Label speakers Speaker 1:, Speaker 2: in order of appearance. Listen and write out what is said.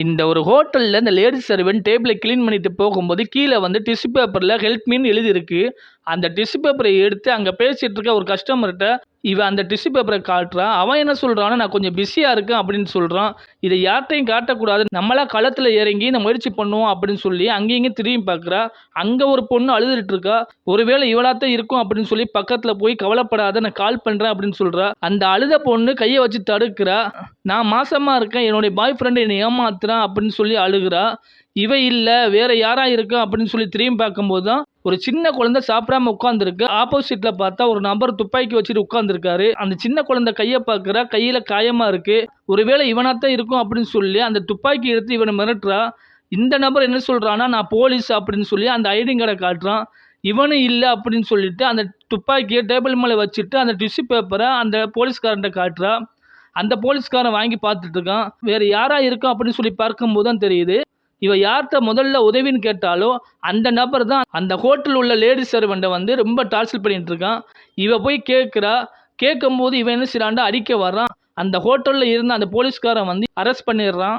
Speaker 1: இந்த ஒரு ஹோட்டலில் இந்த லேடிஸ் சர்வெண்ட் டேபிளை க்ளீன் பண்ணிட்டு போகும்போது கீழே வந்து டிஷ்யூ பேப்பரில் ஹெல்ப் மீன் எழுதியிருக்கு. அந்த டிஷ்யூ பேப்பரை எடுத்து அங்கே பேசிகிட்டு இருக்க ஒரு கஸ்டமர்கிட்ட இவன் அந்த டிஷ்யூ பேப்பரை காட்டுறான் அவன் என்ன சொல்கிறான்னா நான் கொஞ்சம் பிஸியாக இருக்கேன் அப்படின்னு சொல்கிறான் இதை யார்கிட்டையும் காட்டக்கூடாது. நம்மளா களத்தில் இறங்கி இந்த முயற்சி பண்ணுவோம் அப்படின்னு சொல்லி அங்கேயும் இங்கேயும் திரும்பி பார்க்குறா அங்கே ஒரு பொண்ணு அழுதுட்டு இருக்கா. ஒருவேளை இவளாத்தான் இருக்கும் அப்படின்னு சொல்லி பக்கத்தில் போய் கவலைப்படாத நான் கால் பண்ணுறேன் அப்படின்னு சொல்கிறா அந்த அழுத பொண்ணு கையை வச்சு தடுக்கிறா. நான் மாசமாக இருக்கேன். என்னுடைய பாய் ஃப்ரெண்டு என்னை ஏமாத்துறான் அப்படின்னு சொல்லி அழுகிறா. இவ இல்லை வேற யாரா இருக்கு அப்படின்னு சொல்லி திரும்பி பார்க்கும்போது தான் ஒரு சின்ன குழந்தை சாப்பிடாம உட்காந்துருக்கு ஆப்போசிட்ல பார்த்தா ஒரு நபர் துப்பாக்கி வச்சுட்டு உட்காந்துருக்காரு அந்த சின்ன குழந்தை கையை பார்க்குறா கையில காயமா இருக்கு. ஒருவேளை இவனாத்தான் இருக்கும் அப்படின்னு சொல்லி அந்த துப்பாக்கி எடுத்து இவனை மிரட்டுறா. இந்த நபர் என்ன சொல்கிறான்னா நான் போலீஸ் அப்படின்னு சொல்லி அந்த ஐடி கார்டை காட்டுறான். இவனும் இல்லை அப்படின்னு சொல்லிட்டு அந்த துப்பாக்கியை டேபிள் மேலே வச்சுட்டு அந்த டிஷ்யூ பேப்பரை அந்த போலீஸ்காரன்ட்ட காட்டுறா. அந்த போலீஸ்காரன் வாங்கி பார்த்துட்டு இருக்கான். வேற யாரா இருக்கும் அப்படின்னு சொல்லி பார்க்கும்போது தான் தெரியுது. இவ யார்கிட்ட முதல்ல உதவின்னு கேட்டாலோ அந்த நபர் தான் அந்த ஹோட்டல் உள்ள லேடிஸ் சர்வெண்ட்டை வந்து ரொம்ப டார்ச்சல் பண்ணிட்டு இருக்கான். இவ போய் கேட்குறா கேட்கும்போது இவன் என்ன செய்கிறான்டா அடிக்க வர்றான். அந்த ஹோட்டலில் இருந்த அந்த போலீஸ்காரன் வந்து அரெஸ்ட் பண்ணிடுறான்.